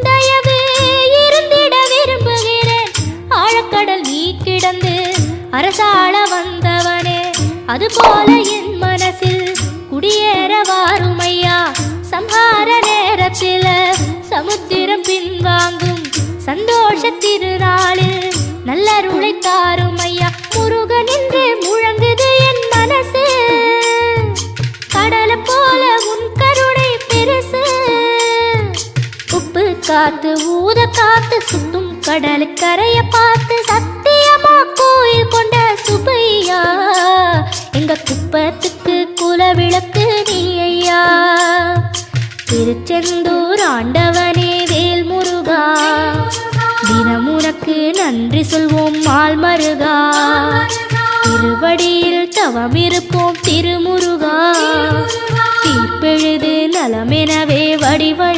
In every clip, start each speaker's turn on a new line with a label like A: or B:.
A: தயவே இருந்திட விரும்புகிறேன். ஆழக்கடல் நீ கிடந்து அரசாள வந்தவனே. அதுபோல என் மனசில் குடியேற வாருமையா. சம்ஹார நேரத்தில் சமுத்திரம் பின்வாங்கும். சந்தோஷ திருநாளில் நல்லருளை தாருமையா. முருகன் காத்து ஊத காத்து சுத்தும் கடலு கரைய பார்த்து சத்தியமா கோயில் கொண்ட சுபையா எங்க குப்பத்துக்கு குலவிளக்கு நீ ஐயா. திருச்செந்தூர் ஆண்டவனே வேல் முருகா தினம் உனக்கு நன்றி சொல்வோம் மால் மருகா திருவடியில் தவம் இருப்போம் திருமுருகா. தீப்பெழுது நலமெனவே வடிவ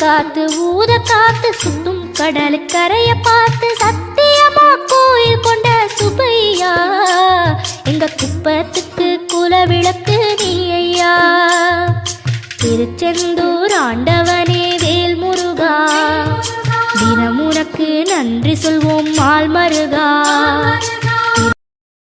A: காத்து ஊத காத்து சுத்தும் கடல் கரைய பார்த்து சத்தியமா கோயில் கொண்ட சுபையா எங்க குப்பத்துக்கு குலவிளக்கு நீ ஐயா. திருச்செந்தூர் ஆண்டவனே வேல் முருகா தினமுனக்கு நன்றி சொல்வோம் மால் மருகா